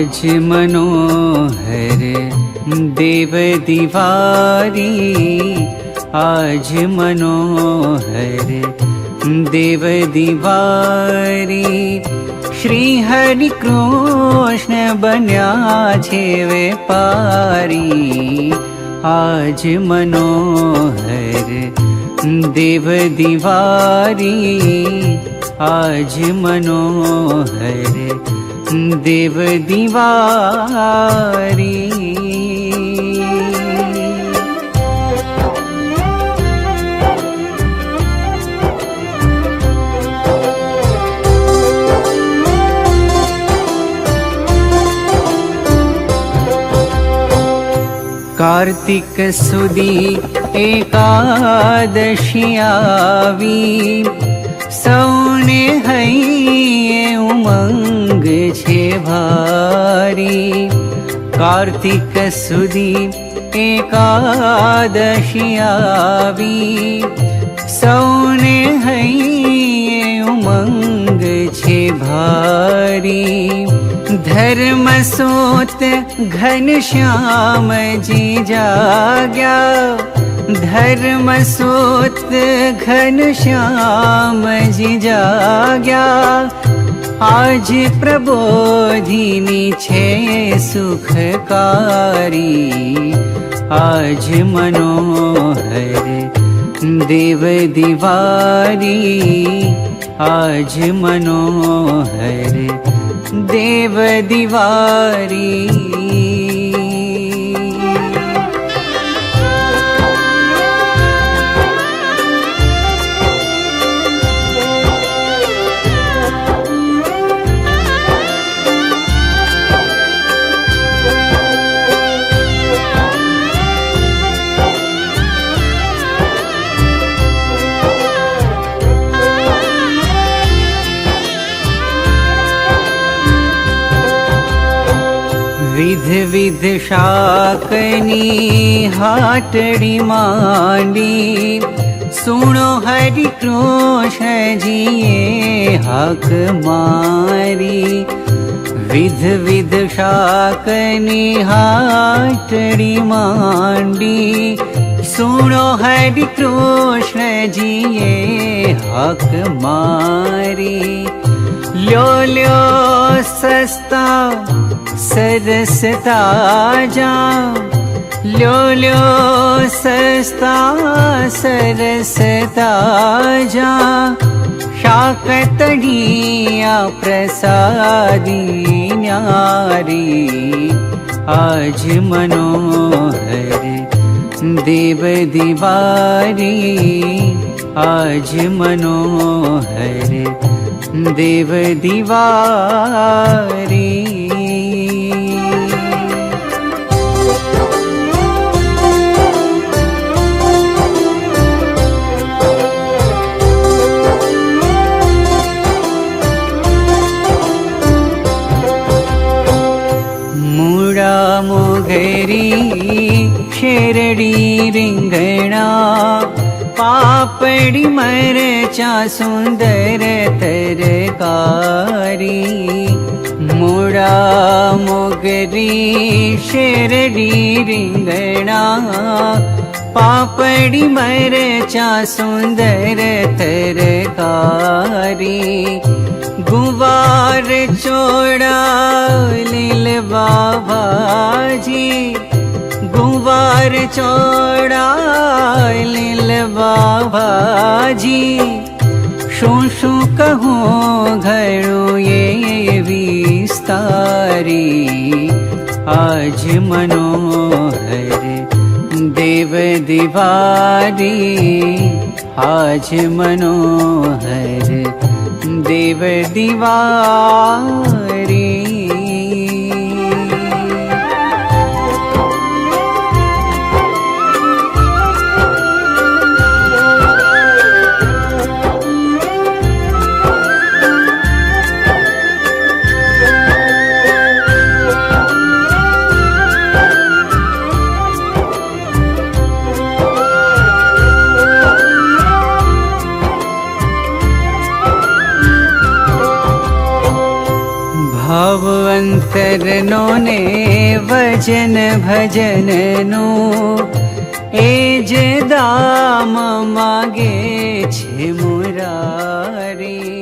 आज मनोहर देव दिवारी आज मनोहर देव दिवारी श्री हरि कृष्ण बन्या छे वेपारी आज मनोहर देव दिवारी आज मनोहर देव दिवारी। कार्तिक सुदी एकादशी आवी सौने छे भारी। कार्तिक सुदी एकादशी सौने हैये उमंग छे भारी। धर्म सोत घन श्याम जी जाग्या। धर्म सोत घन जाग्या आज प्रबोधिनी छे सुखकारी। आज मनोहर देव दिवारी आज मनोहर देव दिवारी विध विध शाकनी हाटड़ी मांडी। सुनो हरि कृष्ण जिए हक मारी। विध विध शाकनी हाटड़ी मांडी। सुनो हरि कृष्ण जिए हक मारी। ल्यो ल्यो सस्ता सरसता जा ल्यो ल्यो सस्ता सरसता जा शाकतडिया प्रसादी न्यारी आज मनोहर देव दिवारी आज देव दिवारी શેરડી રીંગણા પાપડી મરચા સુંદર તરકારી મોડા મોગરી શેરડી રીંગણા પાપડી મરચા સુંદર તરકારી ગુવાર ચોડા લીલ બાબાજી गुवार चोड़ा लील बाबाजी શું શું કહું ઘણું એ વિસ્તારી આજ મનોહર દેવ દિવારી આજ મનોહર દેવ દિવારી અંતરનો ને વચન ભજનનું એ જે દામ માગે છે મુરારી.